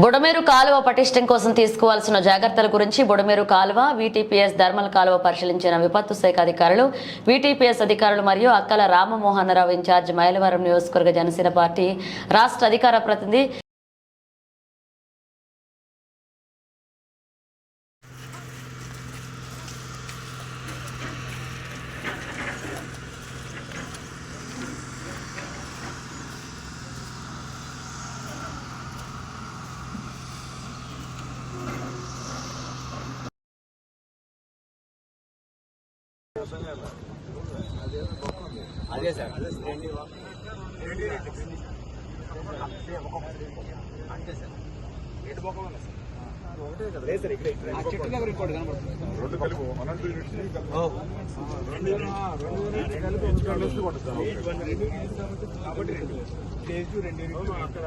బుడమేరు కాలువ పటిష్టం కోసం తీసుకోవాల్సిన జాగ్రత్తల గురించి బుడమేరు కాలువ వీటీపీఎస్ ధర్మల కాలువ పరిశీలించిన విపత్తు శాఖ అధికారులు వీటీపీఎస్ అధికారులు మరియు అక్కల రామమోహనరావు ఇన్ఛార్జ్ మైలవరం నియోజకవర్గ జనసేన పార్టీ రాష్ట్ర అధికార ప్రతినిధి అదే సార్. అంతే సార్. ఎటు బొక్కలు ఉన్నాయి సార్? లేదు సార్ ఇక్కడ ఇక్కడ. ఆ చెట్టు దగ్గర ఇంకోటి కనబడుతుంది. రెండు కలిపి వన్ అండ్ టూ యూనిట్స్ రెండు రెండు కలిపి కాబట్టి రెండు స్టేజ్ రెండు అక్కడ